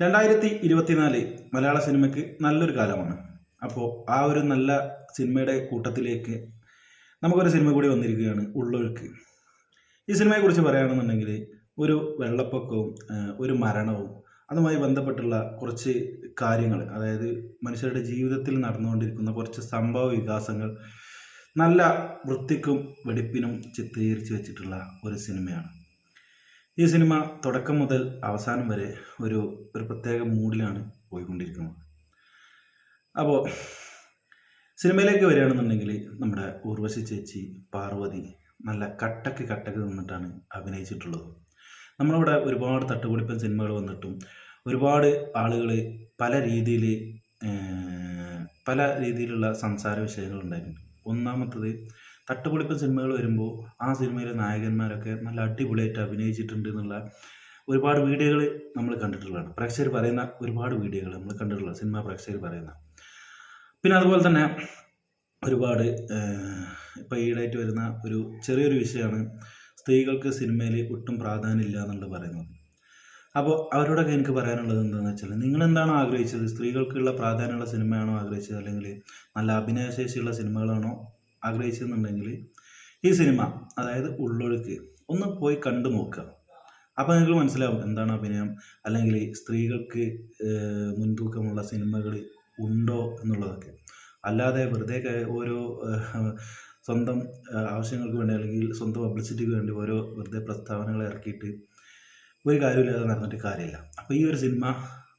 രണ്ടായിരത്തി ഇരുപത്തിനാല് മലയാള സിനിമയ്ക്ക് നല്ലൊരു കാലമാണ്. അപ്പോൾ ആ ഒരു നല്ല സിനിമയുടെ കൂട്ടത്തിലേക്ക് നമുക്കൊരു സിനിമ കൂടി വന്നിരിക്കുകയാണ് ഉള്ളൊഴുക്ക്. ഈ സിനിമയെക്കുറിച്ച് പറയുകയാണെന്നുണ്ടെങ്കിൽ ഒരു വെള്ളപ്പൊക്കവും ഒരു മരണവും അതുമായി ബന്ധപ്പെട്ടുള്ള കുറച്ച് കാര്യങ്ങൾ അതായത് മനുഷ്യരുടെ ജീവിതത്തിൽ നടന്നുകൊണ്ടിരിക്കുന്ന കുറച്ച് സംഭവ വികാസങ്ങൾ നല്ല വൃത്തിക്കും വെടിപ്പിനും ചിത്രീകരിച്ച് വെച്ചിട്ടുള്ള ഒരു സിനിമയാണ്. ഈ സിനിമ തുടക്കം മുതൽ അവസാനം വരെ ഒരു ഒരു പ്രത്യേക മൂഡിലാണ് പോയിക്കൊണ്ടിരിക്കുന്നത്. അപ്പോൾ സിനിമയിലേക്ക് വരികയാണെന്നുണ്ടെങ്കിൽ നമ്മുടെ ഉർവശി ചേച്ചി പാർവതി നല്ല കട്ടക്ക് കട്ടക്ക് നിന്നിട്ടാണ് അഭിനയിച്ചിട്ടുള്ളത്. നമ്മളിവിടെ ഒരുപാട് തട്ടുപൊടിപ്പൻ സിനിമകൾ വന്നിട്ടും ഒരുപാട് ആളുകൾ പല രീതിയിൽ പല രീതിയിലുള്ള സംസാര വിഷയങ്ങൾ ഉണ്ടായിട്ടുണ്ട്. ഒന്നാമത്തത് തട്ടുപൊളിപ്പൻ സിനിമകൾ വരുമ്പോൾ ആ സിനിമയിലെ നായകന്മാരൊക്കെ നല്ല അടിപൊളിയായിട്ട് അഭിനയിച്ചിട്ടുണ്ട് എന്നുള്ള ഒരുപാട് വീഡിയോകൾ നമ്മൾ കണ്ടിട്ടുള്ളതാണ്. പ്രേക്ഷകർ പറയുന്ന ഒരുപാട് വീഡിയോകൾ നമ്മൾ കണ്ടിട്ടുള്ള സിനിമ പ്രേക്ഷകർ പറയുന്ന. പിന്നെ അതുപോലെ തന്നെ ഒരുപാട് ഇപ്പോൾ ഈടായിട്ട് വരുന്ന ഒരു ചെറിയൊരു വിഷയമാണ് സ്ത്രീകൾക്ക് സിനിമയിൽ ഒട്ടും പ്രാധാന്യം ഇല്ല എന്നുള്ളത് പറയുന്നത്. അപ്പോൾ അവരോടൊക്കെ എനിക്ക് പറയാനുള്ളത് എന്താണെന്ന് വെച്ചാൽ നിങ്ങൾ എന്താണോ ആഗ്രഹിച്ചത്? സ്ത്രീകൾക്കുള്ള പ്രാധാന്യമുള്ള സിനിമയാണോ ആഗ്രഹിച്ചത്? അല്ലെങ്കിൽ നല്ല അഭിനയശേഷിയുള്ള സിനിമകളാണോ ആഗ്രഹിച്ചതെന്നുണ്ടെങ്കിൽ ഈ സിനിമ അതായത് ഉള്ളൊഴുക്ക് ഒന്ന് പോയി കണ്ടു നോക്കുക. അപ്പോൾ നിങ്ങൾക്ക് മനസ്സിലാവും എന്താണ് അഭിനയം. അല്ലെങ്കിൽ സ്ത്രീകൾക്ക് മുൻതൂക്കമുള്ള സിനിമകൾ ഉണ്ടോ എന്നുള്ളതൊക്കെ. അല്ലാതെ വെറുതെ ഓരോ സ്വന്തം ആവശ്യങ്ങൾക്ക് വേണ്ടി അല്ലെങ്കിൽ സ്വന്തം പബ്ലിസിറ്റിക്ക് വേണ്ടി ഓരോ വെറുതെ പ്രസ്താവനകൾ ഇറക്കിയിട്ട് ഒരു കാര്യമില്ലാതെ നടന്നിട്ട് കാര്യമില്ല. അപ്പോൾ ഈ ഒരു സിനിമ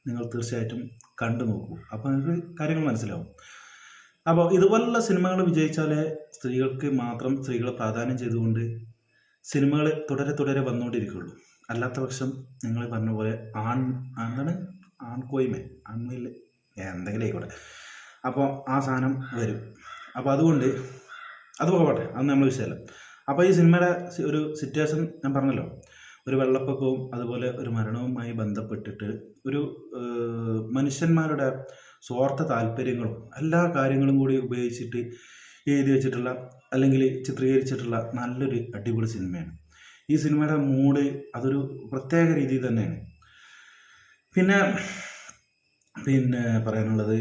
നിങ്ങൾ തീർച്ചയായിട്ടും കണ്ടു നോക്കൂ. അപ്പോൾ നിങ്ങൾക്ക് കാര്യങ്ങൾ മനസ്സിലാവും. അപ്പോൾ ഇതുപോലുള്ള സിനിമകൾ വിജയിച്ചാലേ സ്ത്രീകൾക്ക് മാത്രം സ്ത്രീകളെ പ്രാധാന്യം ചെയ്തുകൊണ്ട് സിനിമകൾ തുടരെ തുടരെ വന്നുകൊണ്ടിരിക്കുകയുള്ളൂ. അല്ലാത്ത പക്ഷം നിങ്ങൾ പറഞ്ഞ പോലെ ആൺ എന്താണ്? ആൺകോയ്മ ആൺമയിൽ എന്തെങ്കിലും ആയിക്കോട്ടെ. അപ്പോൾ ആ സാധനം വരും. അപ്പോൾ അതുകൊണ്ട് അത് പോകട്ടെ അത് നമ്മൾ വിഷയമല്ല. അപ്പോൾ ഈ സിനിമയുടെ ഒരു സിറ്റുവേഷൻ ഞാൻ പറഞ്ഞല്ലോ. ഒരു വെള്ളപ്പൊക്കവും അതുപോലെ ഒരു മരണവുമായി ബന്ധപ്പെട്ടിട്ട് ഒരു മനുഷ്യന്മാരുടെ സ്വാർത്ഥ താല്പര്യങ്ങളും എല്ലാ കാര്യങ്ങളും കൂടി ഉപയോഗിച്ചിട്ട് എഴുതി വെച്ചിട്ടുള്ള അല്ലെങ്കിൽ ചിത്രീകരിച്ചിട്ടുള്ള നല്ലൊരു അടിപൊളി സിനിമയാണ്. ഈ സിനിമയുടെ മൂഡ് അതൊരു പ്രത്യേക രീതിയിൽ തന്നെയാണ്. പിന്നെ പിന്നെ പറയാനുള്ളത്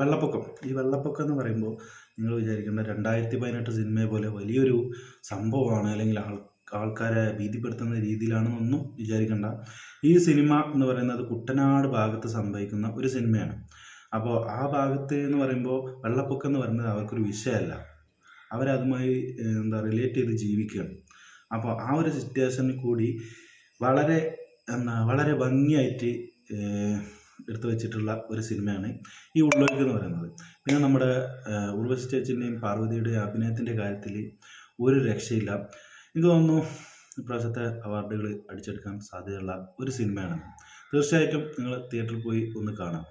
വെള്ളപ്പൊക്കം. ഈ വെള്ളപ്പൊക്കം എന്ന് പറയുമ്പോൾ നിങ്ങൾ വിചാരിക്കേണ്ട രണ്ടായിരത്തി പതിനെട്ട് സിനിമയെ പോലെ വലിയൊരു സംഭവമാണ് അല്ലെങ്കിൽ ആൾ ആൾക്കാരെ ഭീതിപ്പെടുത്തുന്ന രീതിയിലാണെന്നൊന്നും വിചാരിക്കേണ്ട. ഈ സിനിമ എന്ന് പറയുന്നത് കുട്ടനാട് ഭാഗത്ത് സംഭവിക്കുന്ന ഒരു സിനിമയാണ്. അപ്പോൾ ആ ഭാഗത്ത് എന്ന് പറയുമ്പോൾ വെള്ളപ്പൊക്കം എന്ന് പറയുന്നത് അവർക്കൊരു വിഷയമല്ല. അവരതുമായി എന്താ റിലേറ്റ് ചെയ്ത് ജീവിക്കുകയാണ്. അപ്പോൾ ആ ഒരു സിറ്റുവേഷനിൽ കൂടി വളരെ എന്താ വളരെ ഭംഗിയായിട്ട് എടുത്തു വെച്ചിട്ടുള്ള ഒരു സിനിമയാണ് ഈ ഉള്ളൊഴുക്ക് എന്ന് പറയുന്നത്. പിന്നെ നമ്മുടെ ഉർവശി ചേച്ചിന്റെയും പാർവതിയുടെയും അഭിനയത്തിന്റെ കാര്യത്തിൽ ഒരു രക്ഷയില്ല. എനിക്ക് തോന്നുന്നു ഇപ്രാവശ്യത്തെ അവാർഡുകൾ അടിച്ചെടുക്കാൻ സാധ്യതയുള്ള ഒരു സിനിമയാണ്. തീർച്ചയായിട്ടും നിങ്ങൾ തിയേറ്ററിൽ പോയി ഒന്ന് കാണാം.